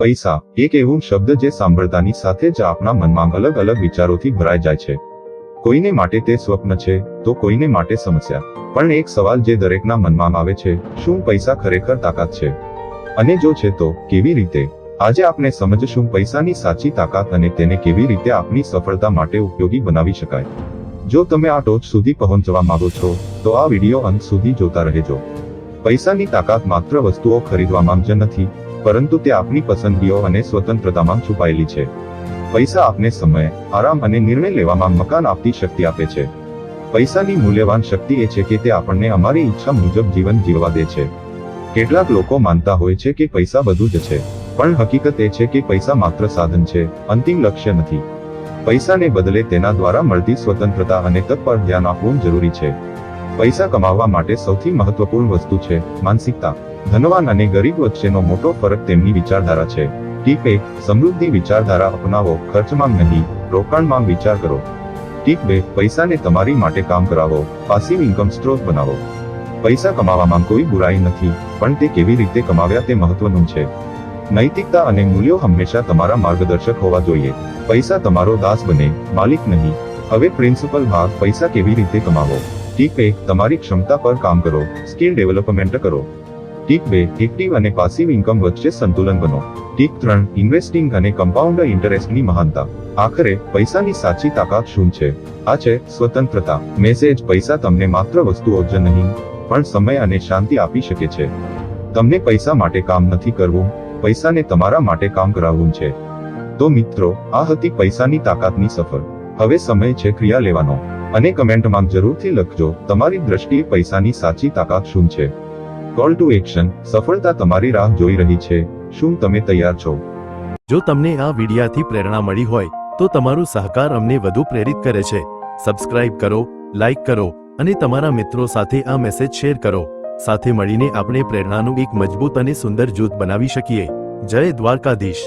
પૈસા, એક એવું શબ્દ જે સાંભળતાની સાથે જ આપણા મનમાં અલગ અલગ વિચારોથી ભરાઈ જાય છે. કોઈને માટે તે સ્વપ્ન છે, તો કોઈને માટે સમસ્યા. પણ એક સવાલ જે દરેકના મનમાં આવે છે, શું પૈસા ખરેખર તાકાત છે? અને જો છે તો, કેવી રીતે? આજે આપણે સમજશું પૈસાની સાચી તાકાત અને તેને કેવી રીતે આપણી સફળતા માટે ઉપયોગી બનાવી શકાય? જો તમે આ ટોચ સુધી પહોંચવા માંગો છો, તો આ વીડિયો અંત સુધી જોતા રહેજો. પૈસાની તાકાત માત્ર વસ્તુઓ ખરીદવામાં જ નથી પરંતુ તે આપણી પસંદગીઓ અને સ્વતંત્રતામાં છુપાયેલી છે. પૈસા આપને સમય, આરામ અને નિર્ણય લેવામાં મકાન આપતી શક્તિ આપે છે. પૈસાની મૂલ્યવાન શક્તિ એ છે કે તે આપણને અમારી ઈચ્છા મુજબ જીવન જીવવા દે છે. કેટલાક લોકો માનતા હોય છે કે પૈસા બધું જ છે, પણ હકીકત એ છે કે પૈસા માત્ર સાધન છે, અંતિમ લક્ષ્ય નથી. પૈસાને બદલે તેના દ્વારા મળતી સ્વતંત્રતા અને તક પર ધ્યાન આપવું જરૂરી છે. પૈસા કમાવવા માટે સૌથી મહત્વપૂર્ણ વસ્તુ છે માનસિકતા. ધનવાન અને ગરીબ વચ્ચેનો મોટો ફરક તેમની વિચારધારા છે. ટીપ એક સમૃદ્ધિ વિચારધારા અપનાવો ખર્ચમાં નહીં રોકાણમાં વિચાર કરો. ટીપ બે પૈસાને તમારી માટે કામ કરાવો પાસિવ ઇન્કમ સ્ત્રોત બનાવો. પૈસા કમાવામાં કોઈ બુરાઈ નથી, પણ તે કેવી રીતે કમાવ્યા તે મહત્વનું છે. નૈતિકતા અને મૂલ્યો હંમેશા તમારા માર્ગદર્શક હોવા જોઈએ. પૈસા તમારો દાસ બને, માલિક નહીં. હવે પ્રિન્સિપલ ભાગ, પૈસા કેવી રીતે કમાવો? ટીપ એક તમારી ક્ષમતા પર કામ કરો, સ્કિલ ડેવલપમેન્ટ કરો. ટીપ બે, એક્ટિવ અને પાસિવ ઇન્કમ વચ્ચે સંતુલન બનો. ટીક ત્રણ ઇન્વેસ્ટિંગ અને કમ્પાઉન્ડ ઇન્ટરેસ્ટની મહાનતા. આખરે, પૈસાની સાચી તાકાત શું છે? આ છે, સ્વતંત્રતા. મેસેજ પૈસા તમને માત્ર વસ્તુઓ જ નહીં, પણ સમય અને શાંતિ આપી શકે છે. તમને પૈસા માટે કામ નથી કરવું, પૈસાને તમારા માટે કામ કરાવવું છે. તો મિત્રો, આ હતી પૈસાની તાકાતની સફર. હવે સમય છે ક્રિયા લેવાનો. અને કમેન્ટમાં જરૂરથી લખજો, તમારી દ્રષ્ટિએ પૈસાની સાચી તાકાત શું છે? કોલ ટુ એક્શન સફળતા તમારી રાહ જોઈ રહી છે. શું તમે તૈયાર છો? જો તમને આ વિડિયાથી પ્રેરણા મળી હોય, તો તમારો સહકાર અમને વધુ પ્રેરિત કરે છે. સબસ્ક્રાઇબ કરો લાઇક કરો, અને તમારા મિત્રો સાથે આ મેસેજ શેર કરો. સાથે મળીને આપણે પ્રેરણાનું એક મજબૂત અને સુંદર જૂથ બનાવી શકીએ. જય દ્વારકાધીશ.